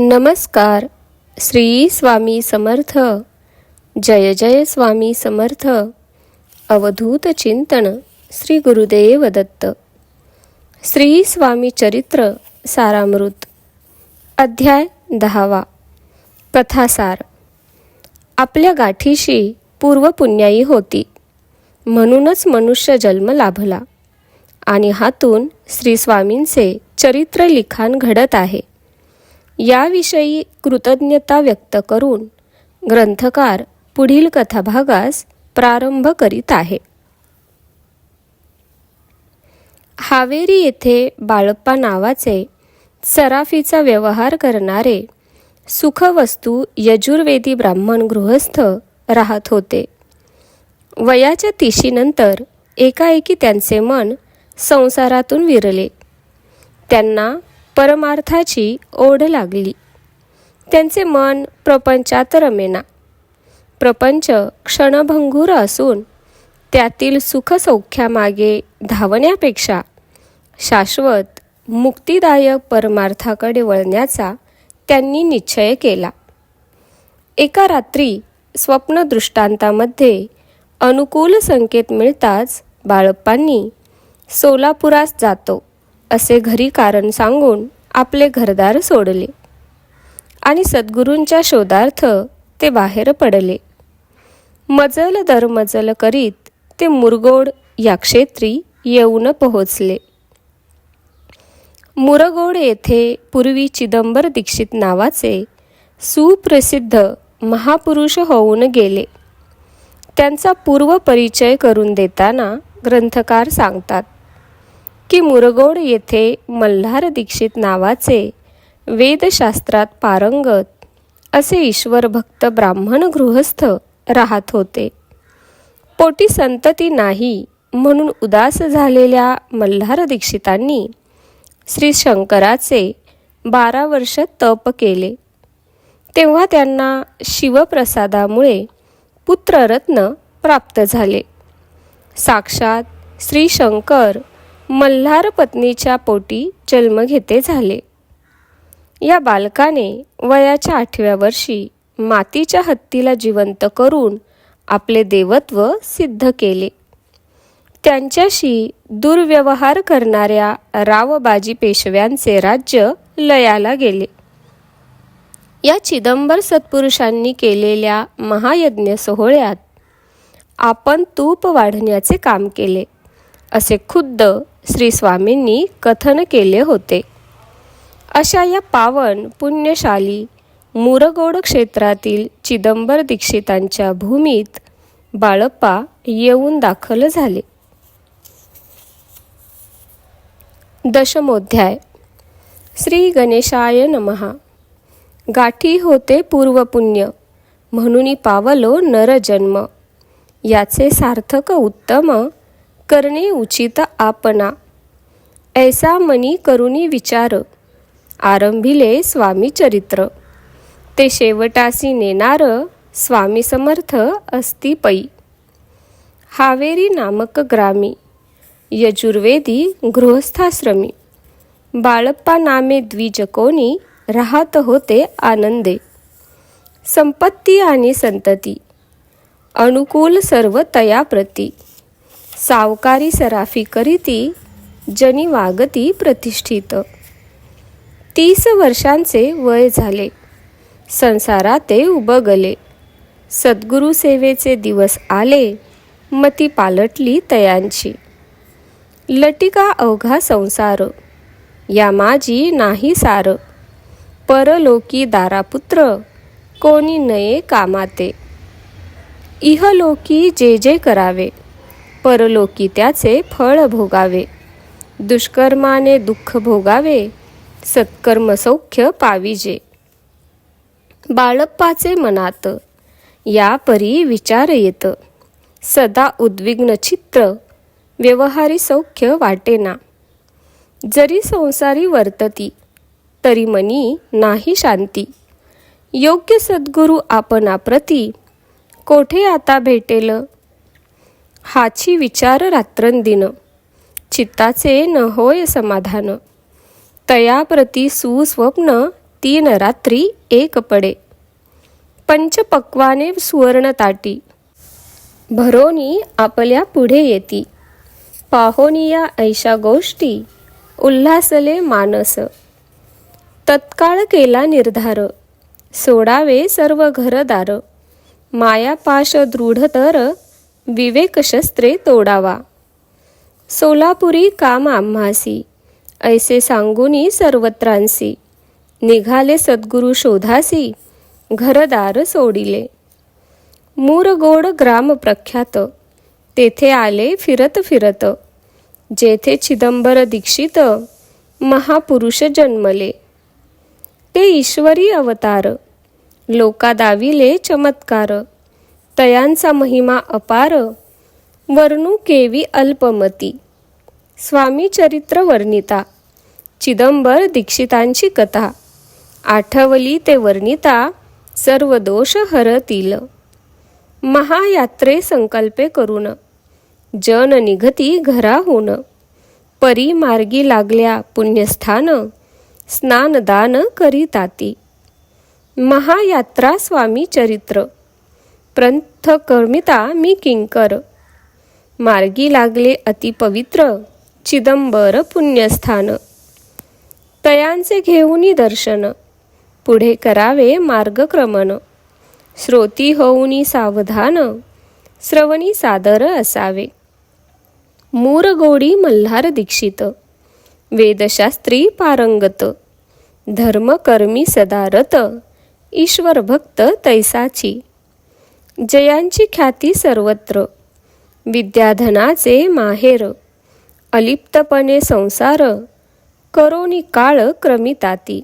नमस्कार. श्री स्वामी समर्थ. जय जय स्वामी समर्थ. अवधूत चिंतन श्री गुरुदेव दत्त. श्री स्वामी चरित्र सारामृत. अध्याय दहावा. कथासार. आपल्या गाठीशी पूर्वपुण्याई होती. म्हणूनच मनुष्य जन्म लाभला. आणि हातून श्री स्वामींचे चरित्र लिखाण घडत आहे. याविषयी कृतज्ञता व्यक्त करून ग्रंथकार पुढील कथाभागास प्रारंभ करीत आहे. हावेरी येथे बाळप्पा नावाचे सराफीचा व्यवहार करणारे सुखवस्तू यजुर्वेदी ब्राह्मण गृहस्थ राहत होते. वयाच्या तिशीनंतर एकाएकी त्यांचे मन संसारातून विरले. त्यांना परमार्थाची ओढ लागली. त्यांचे मन प्रपंचात रमेना. प्रपंच क्षणभंगूर असून त्यातील सुखसौख्यामागे धावण्यापेक्षा शाश्वत मुक्तिदायक परमार्थाकडे वळण्याचा त्यांनी निश्चय केला. एका रात्री स्वप्नदृष्टांतामध्ये अनुकूल संकेत मिळताच बाळप्पांनी सोलापुरास जातो. असे घरी कारण सांगून आपले घरदार सोडले. आणि सद्गुरूंच्या शोधार्थ ते बाहेर पडले. मजल दर मजल करीत ते मुरगोड या क्षेत्री येऊन पोहोचले. मुरगोड येथे पूर्वी चिदंबर दीक्षित नावाचे सुप्रसिद्ध महापुरुष होऊन गेले. त्यांचा पूर्व परिचय करून देताना ग्रंथकार सांगतात की मुरगोड येथे मल्हार दीक्षित नावाचे वेदशास्त्रात पारंगत असे ईश्वरभक्त ब्राह्मण गृहस्थ राहत होते. पोटी संतती नाही म्हणून उदास झालेल्या मल्हार दीक्षितांनी श्री शंकराचे बारा वर्ष तप केले. तेव्हा त्यांना शिवप्रसादामुळे पुत्ररत्न प्राप्त झाले. साक्षात श्री शंकर मल्हार पत्नीच्या पोटी जन्म घेते झाले. या बालकाने वयाच्या आठव्या वर्षी मातीच्या हत्तीला जिवंत करून आपले देवत्व सिद्ध केले. त्यांच्याशी दुर्व्यवहार करणाऱ्या रावबाजी पेशव्यांचे राज्य लयाला गेले. या चिदंबर सत्पुरुषांनी केलेल्या महायज्ञ सोहळ्यात आपण तूप वाढण्याचे काम केले असे खुद्द श्री स्वामींनी कथन केले होते. अशा या पावन पुण्यशाली मुरगोड क्षेत्रातील चिदंबर दीक्षितांच्या भूमीत बाळप्पा येऊन दाखल झाले. दशमोध्याय. श्री गणेशाय नमहा गाठी होते पूर्वपुण्य म्हणून पावलो नरजन्म. याचे सार्थक उत्तम करणे उचित आपणा. ऐसा मनी करुणी विचार. आरंभिले स्वामी चरित्र. ते शेवटासी नेणार स्वामी समर्थ अस्ति पै. हावेरी नामक ग्रामी. यजुर्वेदी गृहस्थाश्रमी. बाळप्पा नामे द्विजकोनी राहत होते आनंदे. संपत्ती आणि संतती. अनुकूल सर्व तयाप्रती. सावकारी सराफी करीती जनी वागती प्रतिष्ठित. तीस वर्षांचे वय झाले. संसारात ते उबगले. सद्गुरु सेवेचे दिवस आले मती पालटली तयांची. लटिका अवघा संसार या माझी नाही सार. परलोकी दारापुत्र कोणी नये कामाते. इहलोकी जे जे करावे परलोकी त्याचे फळ भोगावे. दुष्कर्माने दुःख भोगावे सत्कर्म सौख्य पाविजे. बाळप्पाचे मनात या परी विचार येत. सदा उद्विग्न चित्र व्यवहारी सौख्य वाटेना. जरी संसारी वर्तती तरी मनी नाही शांती. योग्य सद्गुरू आपणाप्रती कोठे आता भेटेल? हाची विचार रात्रंदिन चित्ताचे न होय समाधान. तयाप्रती सुस्वप्न तीन रात्री एक पडे. पंचपक्वाने सुवर्णताटी भरोनी आपल्या पुढे येती. पाहोनिया ऐशा गोष्टी उल्हासले मानस. तत्काळ केला निर्धार. सोडावे सर्व घरदार. मायापाश दृढतर विवेकशस्त्रे तोडावा. सोलापुरी काम आम्हासी ऐसे सांगुनी सर्वत्रांसी. निघाले सद्गुरु शोधासी घरदार सोडिले. मूरगोड ग्राम प्रख्यात तेथे आले फिरत फिरत. जेथे चिदंबर दीक्षित महापुरुष जन्मले. ते ईश्वरी अवतार लोका दाविले चमत्कार. तयांचा महिमा अपार वर्णू केवी अल्पमती. स्वामी चरित्र वर्णिता चिदंबर दीक्षितांची कथा. आठवली ते वर्णिता सर्व दोष हरतील. महायात्रे संकल्पे करून जन निघती घराहून. परी मार्गी लागल्या पुण्यस्थान स्नानदान करीताती. महायात्रा स्वामी चरित्र. प्रंथकर्मिता मी किंकर. मार्गी लागले अतिपवित्र चिदंबर पुण्यस्थान. तयांचे घेऊनी दर्शन. पुढे करावे मार्गक्रमण. श्रोती होऊनी सावधान. श्रवणी सादर असावे. मूरगोडी मल्हार दीक्षित. वेदशास्त्री पारंगत. धर्मकर्मी सदारत. ईश्वर भक्त तैसाची. जयांची ख्याती सर्वत्र. विद्याधनाचे माहेर. अलिप्तपणे संसार. करोनी काळ क्रमिताती.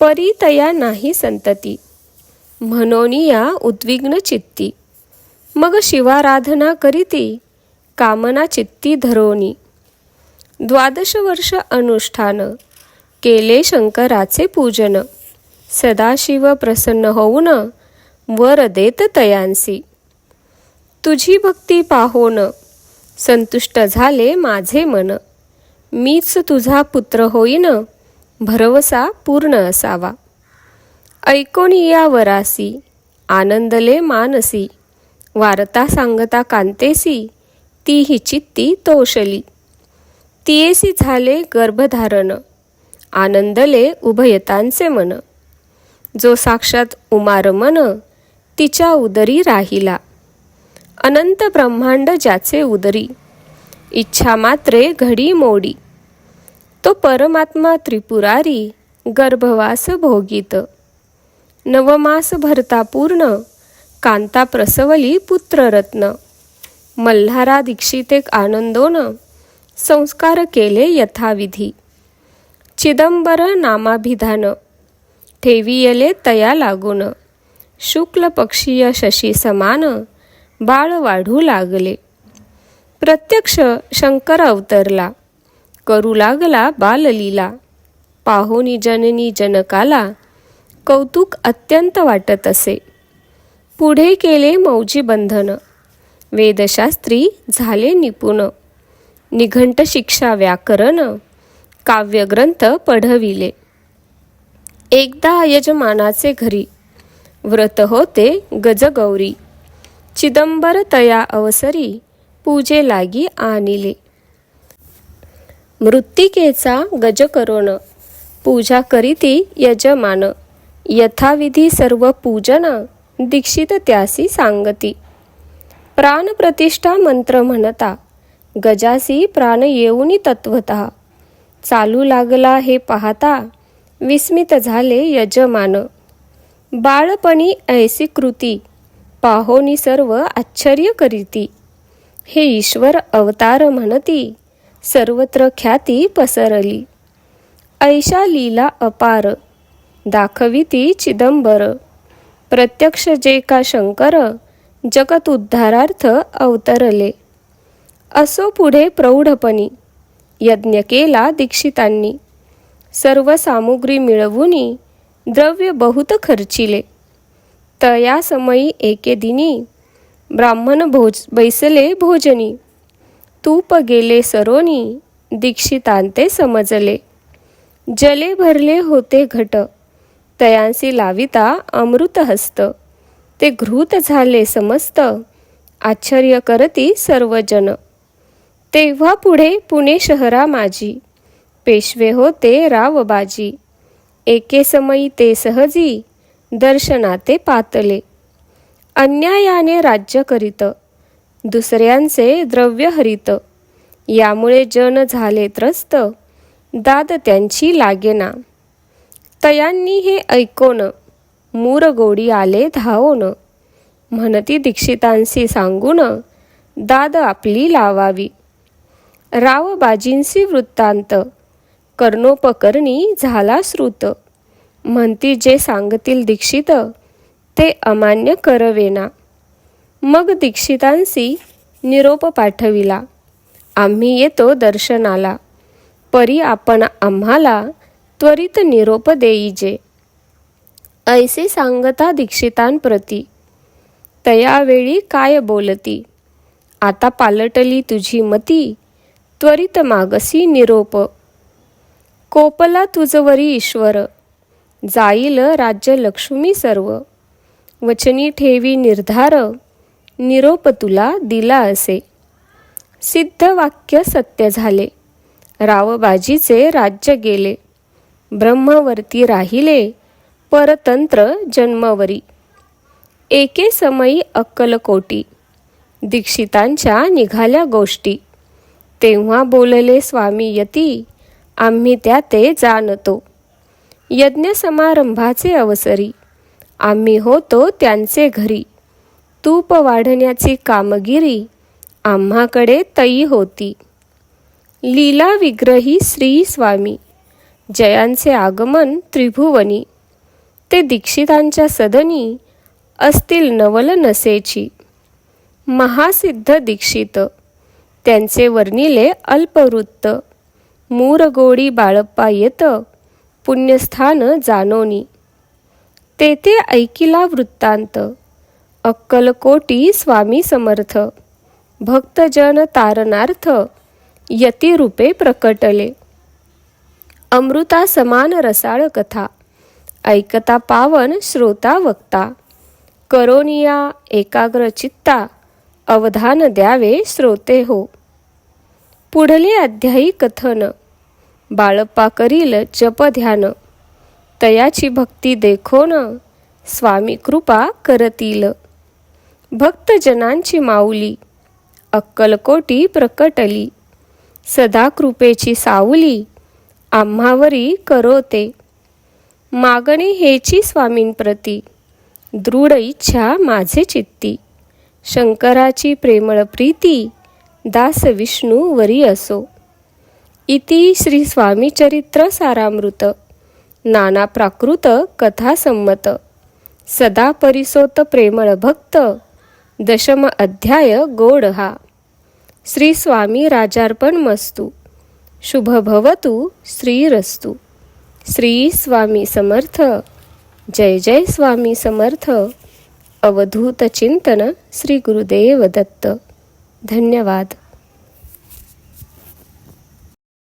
परितया नाही संतती. म्हणोनी या उद्विग्न चित्ती. मग शिवाराधना करीती. कामना चित्ती धरोनी. द्वादश वर्ष अनुष्ठान. केले शंकराचे पूजन. सदाशिव प्रसन्न होऊन वर देत तयांसी. तुझी भक्ती पाहोन संतुष्ट झाले माझे मन. मीच तुझा पुत्र होईन भरवसा पूर्ण असावा. ऐकोनी या वरासी आनंदले मानसी. वार्ता सांगता कांतेसी ती ही चित्ती तोषली. तियेसी झाले गर्भधारण आनंदले उभयतांचे मन. जो साक्षात उमार मन तिच्या उदरी राहिला. अनंत ब्रह्मांड ज्याचे उदरी. इच्छा मात्रे घडी मोडी. तो परमात्मा त्रिपुरारी गर्भवास भोगीत. नवमास भरता पूर्ण कांता प्रसवली पुत्ररत्न. मल्हारा दीक्षितेक आनंदोन संस्कार केले यथाविधी. चिदंबर नामाभिधान. ठेवियले तया लागून. शुक्ल पक्षीय शशी समान बाळ वाढू लागले. प्रत्यक्ष शंकर अवतरला. करू लागला बाललीला. पाहुनी जननी जनकाला कौतुक अत्यंत वाटत असे. पुढे केले मौजी बंधन. वेदशास्त्री झाले निपुण. निघंट शिक्षा व्याकरण काव्यग्रंथ पढविले. एकदा यजमानाचे घरी व्रत होते गजगौरी. चिदंबर तया अवसरी पूजे लागी आणिले. मृत्तिकेचा गज करोन पूजा करीती यजमान. यथाविधी सर्व पूजन दीक्षित त्यासी सांगती. प्राणप्रतिष्ठा मंत्र म्हणता गजासी प्राण येऊनी तत्वता. चालू लागला हे पाहता विस्मित झाले यजमान. बाळपणी ऐसी कृती पाहोनी सर्व आश्चर्य करीती. हे ईश्वर अवतार म्हणती सर्वत्र ख्याती पसरली. ऐशा लीला अपार दाखविती चिदंबर. प्रत्यक्ष जे का शंकर जगत उद्धारार्थ अवतरले. असो पुढे प्रौढपणी यज्ञ केला दीक्षितांनी. सर्व सामुग्री मिळवूनी द्रव्य बहुत खर्चिले. तया समयी एके दिनी ब्राह्मण भोज बैसले भोजनी. तूप गेले सरोनी दीक्षितांते समजले. जले भरले होते घट तयांसी लाविता अमृत हस्त. ते घृत झाले समस्त आश्चर्य करती सर्वजन. तेव्हा पुढे पुणे शहरा माझी पेशवे होते रावबाजी. एके समयी ते सहजी दर्शनाते पातले. अन्यायाने राज्य करीत दुसऱ्यांचे द्रव्य हरित. यामुळे जन झाले त्रस्त दाद त्यांची लागेना. तयांनी हे ऐकोन मूर गोडी आले धावोन. म्हणती दीक्षितांशी सांगून दाद आपली लावावी. रावबाजींशी वृत्तांत कर्णोपकरणी झाला श्रुत. म्हणती जे सांगतील दीक्षित ते अमान्य करवेना. मग दीक्षितांशी निरोप पाठविला. आम्ही येतो दर्शनाला. परी आपण आम्हाला त्वरित निरोप देईजे. ऐसे सांगता दीक्षितांप्रती. तयावेळी काय बोलती? आता पालटली तुझी मती. त्वरित मागसी निरोप. कोपला तुझवरी ईश्वर. जाईल राज्य लक्ष्मी सर्व. वचनी ठेवी निर्धार निरोप तुला दिला असे. सिद्ध वाक्य सत्य झाले. रावबाजीचे राज्य गेले. ब्रह्मवर्ती राहिले. परतंत्र जन्मवरी. एके समयी अक्कलकोटी दीक्षितांच्या निघाल्या गोष्टी. तेव्हा बोलले स्वामी यती आम्ही त्या ते जाणतो. यज्ञ समारंभाचे अवसरी. आम्ही होतो त्यांचे घरी. तूप वाढण्याची कामगिरी आम्हाकडे तई होती. लीला विग्रही श्री स्वामी. जयांचे आगमन त्रिभुवनी. ते दीक्षितांच्या सदनी असतील नवल नसेची. महासिद्ध दीक्षित. त्यांचे वर्णिले अल्पवृत्त. मूरगोडी बाळप्पा येत पुण्यस्थान जाणोनी तेथे ऐकिला वृत्तांत अक्कलकोटी स्वामी समर्थ भक्तजन तारणार्थ यतिरूपे प्रकटले अमृता समान रसाळ कथा ऐकता पावन श्रोता वक्ता करोनिया एकाग्र चित्ता अवधान द्यावे श्रोते हो पुढले अध्यायी कथन बाळप्पा करील जप ध्यान तयाची भक्ती देखोन स्वामी कृपा करतील. भक्तजनांची माऊली अक्कलकोटी प्रकटली. सदा कृपेची सावली आम्हावरी करोते. मागणे हेची स्वामींप्रती दृढ इच्छा माझे चित्ती. शंकराची प्रेमळ प्रीती दास विष्णू वरी असो. इति श्री स्वामी चरित्र सारामृत. नाना प्राकृत कथा संमत सदा परिसोत प्रेमळ भक्त. दशम अध्याय गोड हा श्री स्वामी राजार्पण मस्तू शुभ भवतु श्रीरस्तु. श्री स्वामी समर्थ. जय जय स्वामी समर्थ. अवधूत चिंतन श्री गुरुदेव दत्त. धन्यवाद.